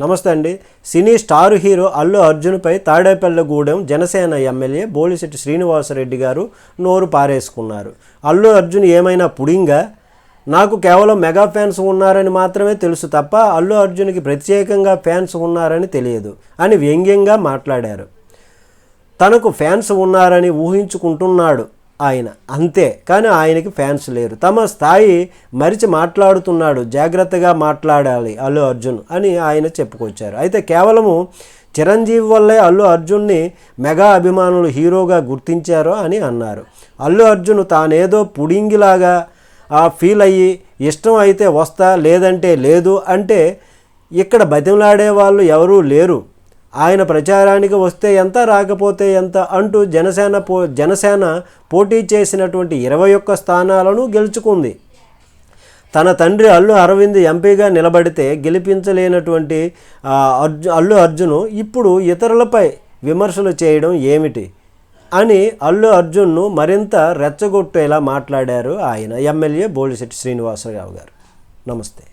నమస్తే అండి. Cine star hero Allu అర్జున్పై తాడేపల్లిగూడెం జనసేన ఎమ్మెల్యే బోలిశెట్టి శ్రీనివాసరెడ్డి గారు నోరు పారేసుకున్నారు. అల్లు అర్జున్ ఏమైనా పుడింగా? నాకు కేవలం మెగా ఫ్యాన్స్ ఉన్నారని మాత్రమే తెలుసు తప్ప అల్లు అర్జున్కి ప్రత్యేకంగా ఫ్యాన్స్ ఉన్నారని తెలియదు అని వ్యంగ్యంగా మాట్లాడారు. తనకు ఫ్యాన్స్ ఉన్నారని ఊహించుకుంటున్నాడు. ఆయన. అంతే. కానీ ఆయనకి ఫ్యాన్స్ లేరు. తమ స్థాయి మరిచి మాట్లాడుతున్నాడు. జాగ్రత్తగా మాట్లాడాలి అల్లు అర్జున్ అని ఆయన చెప్పుకొచ్చారు. అయితే కేవలము చిరంజీవి వల్లే అల్లు అర్జున్ని మెగా అభిమానులు హీరోగా గుర్తించారో అని అన్నారు. అల్లు అర్జున్ తానేదో పుడింగిలాగా ఆ ఫీల్ అయ్యి ఇష్టం అయితే వస్తా లేదంటే లేదు అంటే ఇక్కడ బతిమలాడే వాళ్ళు ఎవరూ లేరు. ఆయన ప్రచారానికి వస్తే ఎంత రాకపోతే ఎంత అంటూ జనసేన పో జనసేన పోటీ చేసినటువంటి ఇరవై ఒక్క స్థానాలను గెలుచుకుంది. తన తండ్రి అల్లు అరవింద్ ఎంపీగా నిలబడితే గెలిపించలేనటువంటి అర్జు అల్లు అర్జును ఇప్పుడు ఇతరులపై విమర్శలు చేయడం ఏమిటి అని అల్లు అర్జున్ను మరింత రెచ్చగొట్టేలా మాట్లాడారు ఆయన ఎమ్మెల్యే బోలిశెట్టి శ్రీనివాసరావు గారు. నమస్తే.